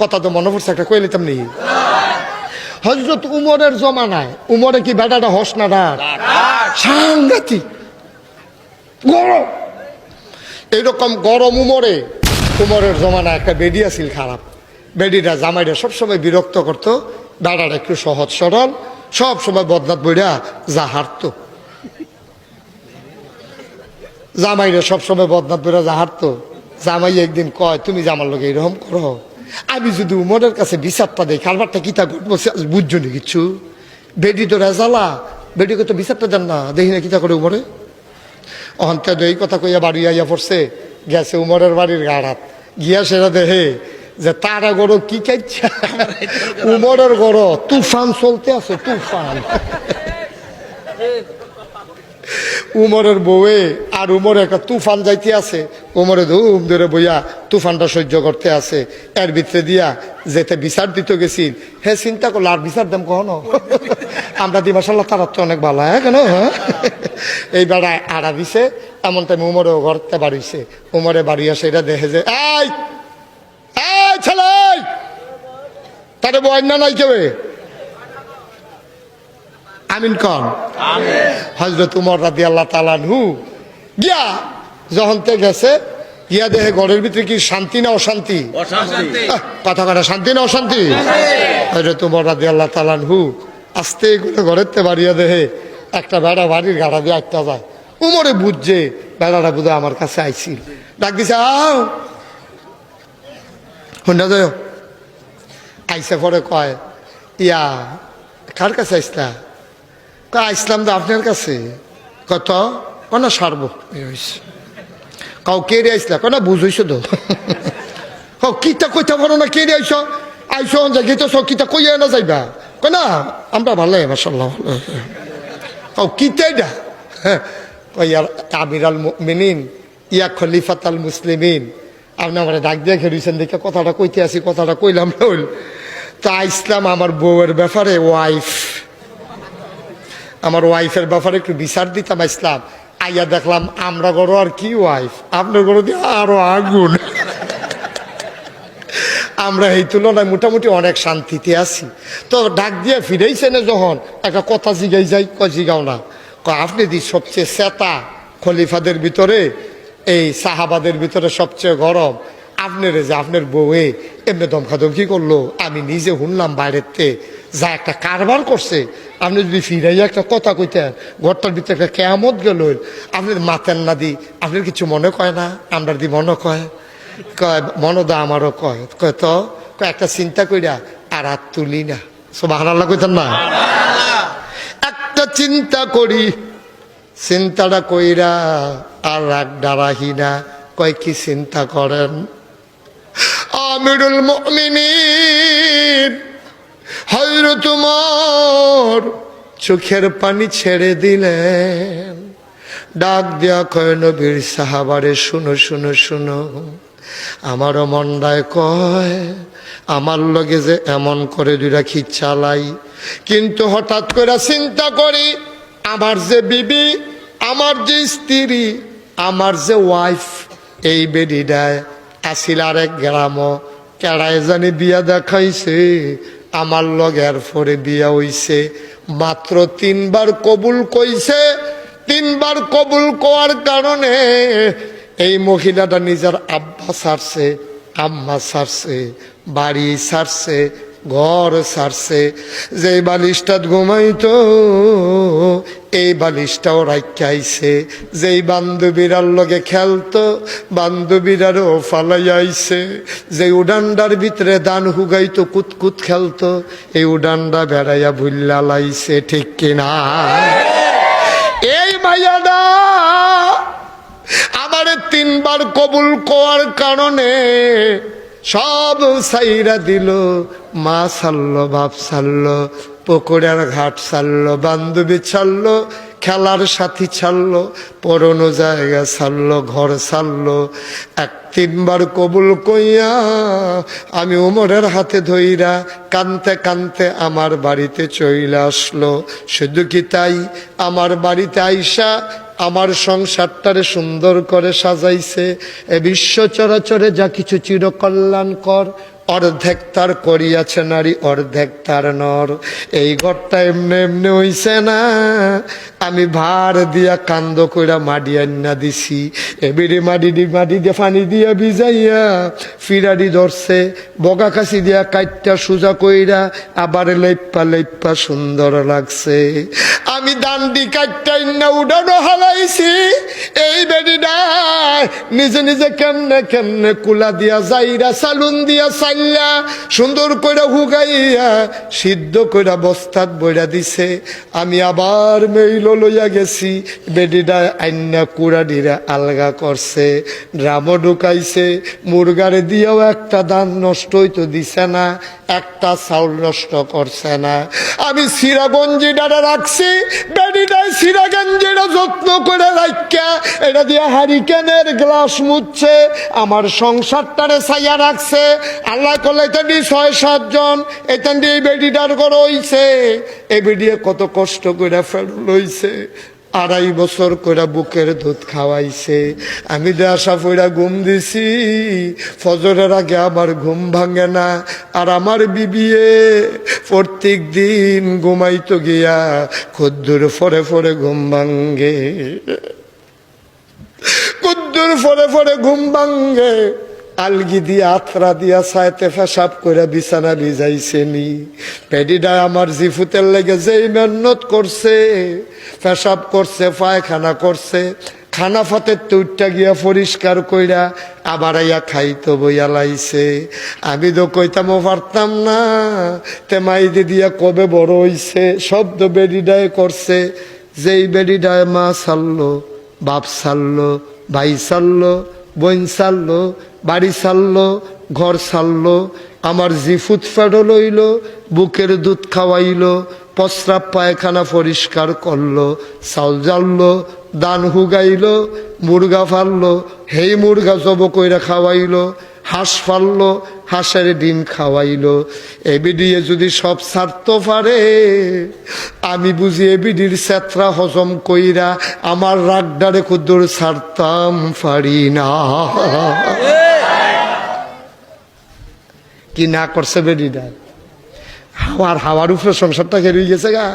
কথা তো মনে পড়ছে, একটা কয়ে নিতাম নি। হজরত উমরের জমানায়, উমরে কি বেটাটা হস না ডাক? সাংঘাতিক। গরম। এইরকম গরম উমরে, উমরের জমানায় একটা বেডি আছিল খারাপ। বেডিটা জামাইটা সবসময় বিরক্ত করতো বেড়াটা একটু সহজ সরল সব সময় বদনাত বইরা যা হারতো। জামাইরা সবসময় বদনাত বইরা যা হারতো। জামাই একদিন কয়, তুমি জামার লোক এইরকম করো? আমি যদি উমরের কাছে বিচারটা দেই কারবারটা কিতা ঘটবো বুঝছ নি কিছু? বেডি তো রেজালা বেডিকে তো বিচারটা দেন না দেখি না কিতা করে উমরে। অন্তে এই কথা কইয়া বাড়ি আইয়া পড়ছে গেছে উমরের বাড়ির গাড়াত। গিয়া সেটা দেহে যে তারা গরো কি চাইছে উমরের গরো তুফান চলতে আছে তুফান। উমরের বউয়ে আর উমরে একটা তুফান যাইতে আছে। উমরে ধুম ধরে বইয়া তুফানটা সহ্য করতে আছে। এর ভিতরে দিয়া যেতে বিচার দিতে গেছিল হে, চিন্তা করল আর বিচার দাম কখনো? আমরা দি মাসাল্লাহ তারা তো অনেক ভালো হ্যাঁ কেন? হ্যাঁ এই বেড়ায় আড়া দিছে, এমন টাইম উমরেও ঘরতে বাড়িছে। উমরে বাড়ি আসে এটা দেখে যে, এই ছেলে, তারে বন্যা নাই কেউ আমিন কন। হজরত উমর রাদি আল্লাহ তালানহু গিয়া যখন তে গেছে গিয়া দেহে ঘরের ভিতরে কি শান্তি না অশান্তি? কথা কথা শান্তি না অশান্তি? হজরত উমর রাদি আল্লাহ তালানহু আস্তে করে ঘরের তে বাড়িয়া দেহে একটা বেড়া বাড়ির গাড়া দিয়ে একটা যায়। উমরে বুঝছে বেড়াটা বুঝে আমার কাছে আইছিল। ডাক দিছে আও! শুননা যায় আইসে পরে কয় ইয়া কার কাছে আইসলা? কয় ইসলাম তো আপনার কাছে? কত? কন সারব? কাউ কে রে আইসলা? কনা বুঝইছ তো। কাউ কিতা কইতা পারো না কে রে আইস আইস যে গীত কিতা কইয়া না যাইবা? কনা আমরা ভালো মাসাল্লাহ কাউ কিতা এটা? কইয়ার আমির আল মিনিন ইয়া খলিফাত আল মুসলিমিন। আপনি আমার ডাক দিয়ে খেয়েছেন দেখে কথাটা কইতে আসি কথাটা কইলাম না তা ইসলাম আমার বউয়ের ব্যাপারে ওয়াইফ আমার ওয়াইফের ব্যাপারে একটু বিচার দিতাম ইসলাম। আইয়া দেখলাম, আমরা গরো আর কি ওয়াইফ আপনার গরো দিয়ে আরও আগুন। আমরা এই তুলনায় মোটামুটি অনেক শান্তিতে আছি। তো ডাক দিয়ে ফিরেইছে না যখন, একটা কথা জিগাই যাই ক জিগাও না। আপনি দি সবচেয়ে সেতা খলিফাদের ভিতরে, এই সাহাবাদের ভিতরে সবচেয়ে গরম আপনার যে আপনার বউয়ে এমনি দমখাদমকি করল, আমি নিজে শুনলাম বাইরেতে যা একটা কারবার করছে আপনি যদি ফিরাইয়া একটা কথা কইতেন, ঘরটার ভিতরে একটা কেমত গেল আপনার মাতেন না দি আপনার কিছু মনে কয় না? আমরা দি মনে কয়? কয় মনদা আমারও কয়। কয় তো একটা চিন্তা কইরা, আর হাত তুলি না। সব হারাল্লা কইতাম না? একটা চিন্তা করি, চিন্তাটা কইরা আর রাগ ডারাহি না। কয় কি চিন্তা করেন? আমিরুল মুমিনিন। হজরত তোমার চোখের পানি ছেড়ে দিলেন। ডাক দেয়া কয়, নবীর সাহাবারে শুনো শুনো শুনো। আমারও মন্ডায় কয়, আমার লগে যে এমন করে দুই রাখি চালাই। কিন্তু হঠাৎ করে চিন্তা করি, আমার যে বিবি, আমার যে স্ত্রী, আমার যে ওয়াইফ এই বেডিডায় আসিল আরেক গ্রাম কেড়ায় জানি বিয়া দেখাইছে। আমার লগের পরে বিয়া হইছে। মাত্র তিনবার কবুল কইছে, তিনবার কবুল করার কারণে এই মহিলাটা নিজের আব্বা সারছে, আম্মা সারছে, বাড়ি সারছে, ঘর সারছে। যে বালিশটা ঘুমাইতো এই বালিশটাও রাখাইছে যেই বান্ধবীরার লগে খেলতো, বান্ধবীরারও ফালাইয়াইছে যে উডান্ডার ভিতরে দান হুগাইতো, কুতকুত খেলতো, এই উডান্ডা বেড়াইয়া ভুল্লা লাইছে, ঠিক কিনা? এই মাইয়াডা, আমারে তিনবার কবুল করার কারণে সব সাইরা দিল, মা সারলো বাপ সারলো পুকুরের ঘাট ছাড়লো, বান্ধবী ছাড়লো, খেলার সাথী ছাড়লো, পরনো জায়গা ছাড়লো, ঘর ছাড়লো। এক তিনবার কবুল কইয়া আমি উমরের হাতে ধইরা কানতে কানতে আমার বাড়িতে চইলে আসলো। শুধু কি তাই? আমার বাড়িতে আইসা আমার সংসারটারে সুন্দর করে সাজাইছে। এ বিশ্ব চরাচরে যা কিছু চিরকল্যাণকর অর্ধেক তার করিয়াছে নারী, অর্ধেক তার নর। এই ঘরটা এমনি এমনি হইছে না। আমি ভার দিয়া কান্দ কইরা মাডি আন্না দিছি। এবিরে মাডি দি, মাডি দিয়ে পানি দিয়া ভিজাইয়া ফিরাডি ধরছে। বগা কাশি দিয়া কাইটটা সোজা কইরা আবার লেপ্পা লেপ্পা সুন্দর লাগছে। আমি দান্ডি কাইটটা ইন্না উডানো হালাইছি এই বেডিটা নিজে নিজে কেমনে কেমনে কুলা দিয়া যাইরা, সালুন দিয়া চাইলা সুন্দর কইরা হুগাইয়া, সিদ্ধ কইরা বস্তাত বইরা দিছে। আমি আবার মেইল লইয়া গেছি, বেডিটা আইনা কুড়াডিরা আলগা করছে। ড্রামও ঢুকাইছে, মুরগারে দিয়েও একটা দান নষ্ট হইতো দিছে না, একটা চাউল নষ্ট করছে না। আমি সিরা গঞ্জিটারে রাখছি বেডিটাই সিরা গঞ্জিটা যত্ন করে রাখা এটা দিয়ে হারিকেনের গ্লাস মুছছে, আমার সংসারটারে ছাইয়া রাখছে। আল্লাহ করলে এখান ছয় সাতজন দিয়ে এই বেডিটার ঘর হইছে। এই বেডিয়ে কত কষ্ট করে ফেরল হইছে আড়াই বছর করে বুকের দুধ খাওয়াইছে। আমি দেশা ফইরা ঘুম দিছি, ফজরের আগে আমার ঘুম ভাঙে না, আর আমার বিবিয়ে প্রত্যেক দিন ঘুমাইতো গিয়া খুদ্দুর ফরে ফরে ঘুম ভাঙ্গে কুদ্দুর ফরে ফরে ঘুম ভাঙ্গে আলগি দিয়া আথরা দিয়া, সাইতে ফেসাব করে বিছানা ভিজাইছে নি। পেডিডা আমার জিফুতের লেগে যেই মেহনত করছে, ফেসাব করছে, পায়খানা করছে, খানা ফাতের তুইটা গিয়া পরিষ্কার কইরা আবার আইয়া খাইতো বইয়া লাইছে। আমি তো কইতামও পারতাম না, তে মাইদি দিয়া কবে বড় হইছে, শব্দ বেডিডায় করছে, যেই বেডিডায় মা সারলো বাপ সারলো ভাই সারলো বোন সারলো, বাড়ি সারলো, ঘর সারলো, আমার জিফুত ফেডো লইল, বুকের দুধ খাওয়াইলো প্রস্রাব পায়খানা পরিষ্কার করল চাল জ্বাললো দান হুগাইল, মুরগা ফাললো, হেই মুরগা জব কইরা খাওয়াইল, হাঁস ফাললো হাঁসের ডিম খাওয়াইলো। এবিডিয়ে যদি সব ছাড়তে পারে, আমি বুঝি এবিডির চেত্রা হজম কইরা আমার রাগডারে কুদ্দুর ছাড়তাম পারি না। কি না করছে বেডিটা হাওয়ার হাওয়ার উপরে সংসারটা খেয়ে গেছে গা।